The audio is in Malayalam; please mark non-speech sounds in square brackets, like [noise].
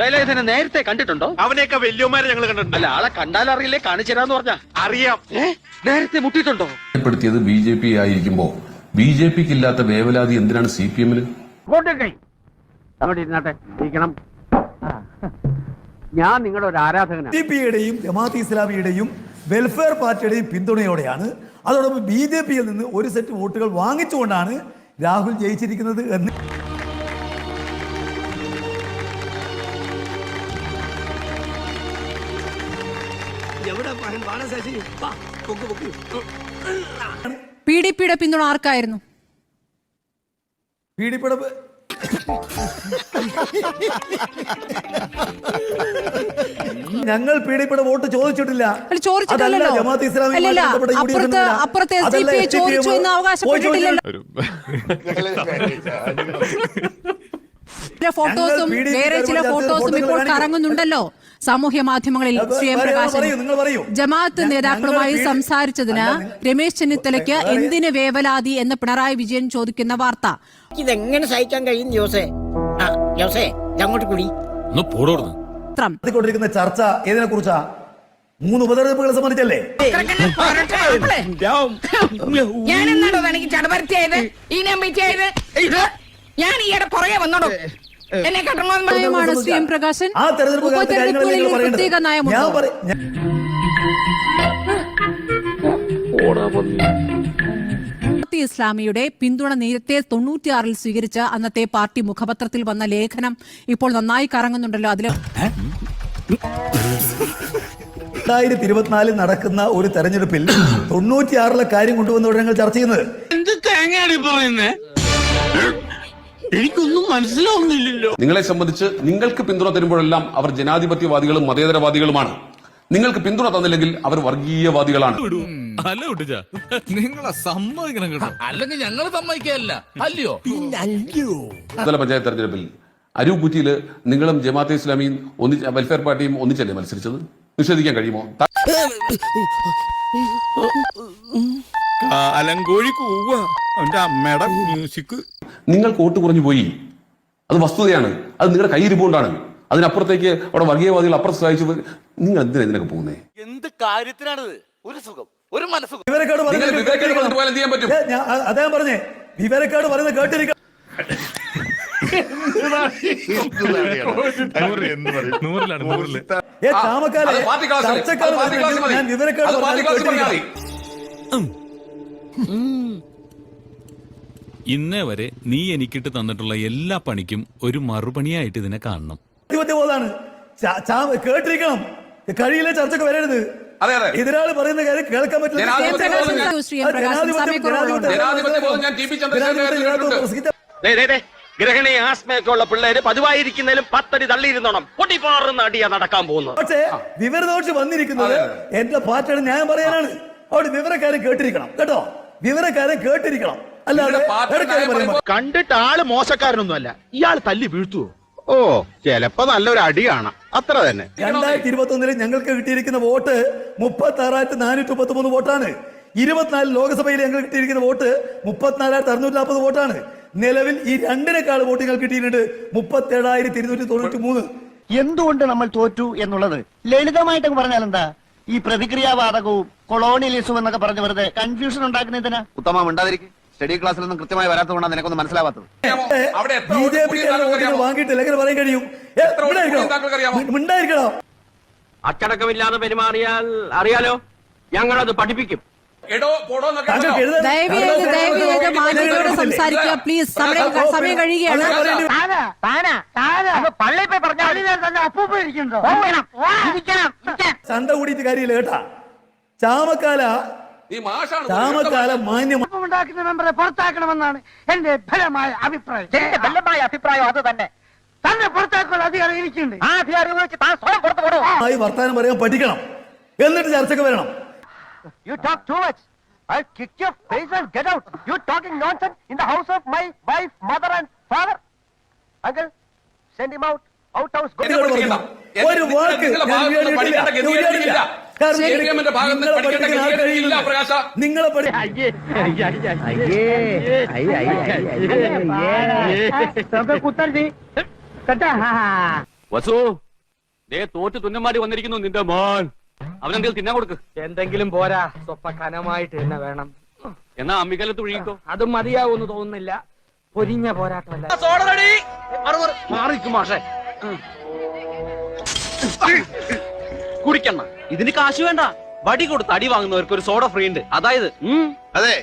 ശൈലജനെ നേരത്തെ കണ്ടിട്ടുണ്ടോ? അവനെയൊക്കെ വലിയമാരെ ഞങ്ങൾ കണ്ടിട്ടുണ്ട്. അല്ല ആളെ കണ്ടാലറിയില്ലേ കാണിച്ചു പറഞ്ഞാ പറഞ്ഞ. അറിയാം. നേരത്തെ മുട്ടിയിട്ടുണ്ടോ? പ്പെടുത്തിയത് ബി ജെ പി ആയിരിക്കുമ്പോ. ബി ജെ പിക്ക് ഇല്ലാത്ത വേവലാതി എന്തിനാണ് സി പി എമ്മിന് ഞാൻ നിങ്ങളുടെ ഒരു ആരാധകനാണ്. ജെ പിയുടെയും ജമാഅത്ത് ഇസ്ലാമിയുടെയും വെൽഫെയർ പാർട്ടിയുടെയും പിന്തുണയോടെയാണ് അതോടൊപ്പം ബി ജെ പിയിൽ നിന്ന് ഒരു സെറ്റ് വോട്ടുകൾ വാങ്ങിച്ചുകൊണ്ടാണ് രാഹുൽ ജയിച്ചിരിക്കുന്നത് എന്ന് പി ഡി പിയുടെ പിന്തുണ ആർക്കായിരുന്നു? പി ഡി പിയുടെ ഞങ്ങൾ പി ഡി പിയുടെ വോട്ട് ചോദിച്ചിട്ടില്ല. ചോദിച്ചു എന്ന് പോയി അവകാശപ്പെട്ടിട്ടില്ലല്ലോ. [laughs] [laughs] ചില ഫോട്ടോസും വേറെ ചില ഫോട്ടോസും ഇപ്പോൾ കറങ്ങുന്നുണ്ടല്ലോ. സാമൂഹ്യ മാധ്യമങ്ങളിൽ ശ്രീ എം പ്രകാശൻ. ജമാഅത്ത് നേതാക്കളുമായി സംസാരിച്ചതിന് രമേശ് ചെന്നിത്തലയ്ക്ക്. എന്തിന് വേവലാതി എന്ന് പിണറായി വിജയൻ ചോദിക്കുന്ന വാർത്ത? ഇതെങ്ങനെ സഹിക്കാൻ കഴിയും ജോസേ? ആ ജോസേ അങ്ങോട്ട് കൂടി. ചർച്ച ഏതിനെ കുറിച്ചാ? മൂന്ന് ഉപതെരഞ്ഞെടുപ്പുകളെ സംബന്ധിച്ചല്ലേ? തനിക്ക് ചടപരത്തിയായത് ഈ നമ്പിച്ചായത് ഞാൻ ഈയിടെ പുറകെ വന്നോളൂ. എന്നെ കട്ടണമെന്ന് സി ശ്രീ എം പ്രകാശൻ. ആ തെരഞ്ഞെടുപ്പ് കാലത്തെ കാര്യങ്ങളല്ലേ നിങ്ങൾ പറയേണ്ടത്? പ്രത്യേക നയമുണ്ടോ? ഞാൻ പറ- ഞാൻ- ജമാഅത്തെ ഇസ്ലാമിയുടെ പിന്തുണ നേരത്തെ തൊണ്ണൂറ്റിയാറിൽ സ്വീകരിച്ച അന്നത്തെ പാർട്ടി മുഖപത്രത്തിൽ വന്ന ലേഖനം ഇപ്പോൾ നന്നായി കറങ്ങുന്നുണ്ടല്ലോ അതിൽ രണ്ടായിരത്തി ഇരുപത്തിനാലിൽ നടക്കുന്ന ഒരു തെരഞ്ഞെടുപ്പിൽ തൊണ്ണൂറ്റിയാറിലെ കാര്യം കൊണ്ടുവന്നവിടെ ഞങ്ങൾ ചർച്ച ചെയ്യുന്നത്. എന്ത് തേങ്ങയാണ് പറയുന്നേ? എനിക്കൊന്നും മനസ്സിലാവുന്നില്ലല്ലോ. നിങ്ങളെ സംബന്ധിച്ച് നിങ്ങൾക്ക് പിന്തുണ തരുമ്പോഴെല്ലാം അവർ ജനാധിപത്യവാദികളും മതേതരവാദികളുമാണ്. നിങ്ങൾക്ക് പിന്തുണ തന്നില്ലെങ്കിൽ അവർ വർഗീയവാദികളാണ്. അല്ല കുട്ടിച്ച. നിങ്ങളെ സമ്മതിക്കണം കേട്ടോ. അല്ലെങ്കിൽ ഞങ്ങൾ സമ്മതിക്കല്ല അല്ലയോ? ത്രിതല പഞ്ചായത്ത് തെരഞ്ഞെടുപ്പിൽ അരൂക്കുറ്റിയിൽ നിങ്ങളും ജമാഅത്തെ ഇസ്ലാമിയും ഒന്നിച്ച് വെൽഫെയർ പാർട്ടിയും ഒന്നിച്ചല്ലേ മത്സരിച്ചത്? നിഷേധിക്കാൻ കഴിയുമോ? ത- കൂവ അവന്റെ അമ്മയുടെ മ്യൂസിക് നിങ്ങൾക്ക് വോട്ട് കുറഞ്ഞു പോയി. അത് വസ്തുതയാണ്. അത് നിങ്ങളുടെ കയ്യിരിപ്പുകൊണ്ടാണ് അതിനപ്പുറത്തേക്ക് അവിടെ വർഗീയവാദികൾ അപ്പുറത്ത് സഹായിച്ചു. നിങ്ങൾ എന്തിനാ ഇതിനൊക്കെ പോകുന്നേ? എന്ത് കാര്യത്തിനാണിത്? ഒരു സുഖം. ഒരു മനസ്സുഖം. വിവരക്കേട് നിങ്ങൾ പറയുന്നത് ഏ, ഞാൻ- അ- അതാ ഞാൻ പറഞ്ഞേ. വിവരക്കേട് പറയുന്നത് ഇന്നേ വരെ നീ എനിക്കിട്ട് തന്നിട്ടുള്ള എല്ലാ പണിക്കും ഒരു മറുപണിയായിട്ട് ഇതിനെ കാണണം. കേട്ടിരിക്കണം. കഴിയില്ല ചർച്ചക്ക് വരരുത്. അതെ, അതെ. എതിരാൾ പറയുന്ന കാര്യം കേൾക്കാൻ പറ്റില്ല. ഗ്രഹണി ആസ്മയൊക്കെ ഉള്ള പിള്ളേര് പതിവായിരിക്കുന്നതിലും പത്തടി തള്ളിയിരുന്നോണം. പൊട്ടിപ്പാറുന്ന അടിയാ നടക്കാൻ പോകുന്നത്. പക്ഷേ വിവരദോഷം വന്നിരിക്കുന്നത് എന്റെ പാർട്ടിയുടെ ഞാൻ പറയാനാണ്. അവിടെ വിവരക്കാരെ കേട്ടിരിക്കണം. കേട്ടോ? വിവരക്കാരെ കേട്ടിരിക്കണം. അല്ലാതെ കണ്ടിട്ട് ആൾ മോശക്കാരനൊന്നും അല്ല ഇയാൾ തല്ലി വീഴ്ത്തുവോ? ഓ ചെലപ്പോ നല്ലൊരു അടി കാണാം. അത്ര തന്നെ. രണ്ടായിരത്തി ഇരുപത്തി ഒന്നിൽ ഞങ്ങൾക്ക് കിട്ടിയിരിക്കുന്ന വോട്ട് മുപ്പത്തി ആറായിരത്തി നാനൂറ്റി മുപ്പത്തി മൂന്ന് വോട്ടാണ്. ഇരുപത്തിനാല് ലോക്സഭയിൽ ഞങ്ങൾ കിട്ടിയിരിക്കുന്ന വോട്ട് മുപ്പത്തിനാലായിരത്തി അറുന്നൂറ്റി നാൽപ്പത് വോട്ടാണ്. നിലവിൽ ഈ രണ്ടിനേക്കാൾ വോട്ട് ഞങ്ങൾ കിട്ടിയിട്ടുണ്ട് മുപ്പത്തി ഏഴായിരത്തി ഇരുന്നൂറ്റി തൊണ്ണൂറ്റി മൂന്ന് എന്തുകൊണ്ട് നമ്മൾ തോറ്റു എന്നുള്ളത്? ലളിതമായിട്ട് പറഞ്ഞാൽ എന്താ? ഈ പ്രതിക്രിയാവാദകവും കൊളോണിയലിസവും എന്നൊക്കെ പറഞ്ഞു വെറുതെ കൺഫ്യൂഷൻ ഉണ്ടാക്കുന്നതിനാ ഉത്തമ ഉണ്ടാതിരിക്കും സ്റ്റഡി ക്ലാസ്സിലൊന്നും കൃത്യമായി വരാത്തതുകൊണ്ടാണ് നിനക്കൊന്നും മനസ്സിലാവാത്തത്. B J P? വാങ്ങിയിട്ടില്ല. എങ്ങനെ പറയാൻ കഴിയും? മിണ്ടായിരിക്കണം. അച്ചടക്കമില്ലാതെ പെരുമാറിയാൽ അറിയാലോ ഞങ്ങളത് പഠിപ്പിക്കും. സംസാരിക്കുക പ്ലീസ്. സമയം സമയം കഴിയുകയാണ്. ചന്ത കൂടിയിട്ട് കാര്യമില്ല കേട്ടാ. ചാമക്കാല ഈ മാഷാണ് ചാമക്കാല മാന്യം ഉണ്ടാക്കുന്ന മെമ്പറെ പുറത്താക്കണമെന്നാണ് എന്റെ ബലമായ അഭിപ്രായം. എന്റെ ബലമായ അഭിപ്രായം അത് തന്നെ. തന്നെ പുറത്താക്കാനുള്ള അധികാരം എനിക്കുണ്ട്. ആ അധികാരം ഉപയോഗിച്ച് താൻ സ്വയം പുറത്തു പോടും ആയി വർത്താനം പറയാൻ പഠിക്കണം. എന്നിട്ട് ചർച്ചക്ക് വരണം. You talk too much I kick your face and get out you talking nonsense in the house of my wife mother and father uncle send him out out house. എന്നെ- ഒരു വാക്ക് നിങ്ങളെ വസു ദേ തോറ്റ് തുന്നമാടി വന്നിരിക്കുന്നു നിന്റെ മോൻ അവനെന്തെങ്കിലും തിന്നാൻ കൊടുക്ക് എന്തെങ്കിലും പോരാ സ്വപ്പ കനമായിട്ട് തന്നെ വേണം എന്നാ അമ്മിക്കലത്ത് ഒഴുകിക്കോ അതും മതിയാവൂന്ന് തോന്നുന്നില്ല പൊരിഞ്ഞ പോരാട്ടമല്ല മാറിക്കും മാഷേ കുടിക്കണ്ണ. ഇതിന് കാശ് വേണ്ട. വടി കൊടുത്ത് അടി വാങ്ങുന്നവർക്ക് ഒരു സോഡ ഫ്രീ ഉണ്ട്. അതായത് അതെ.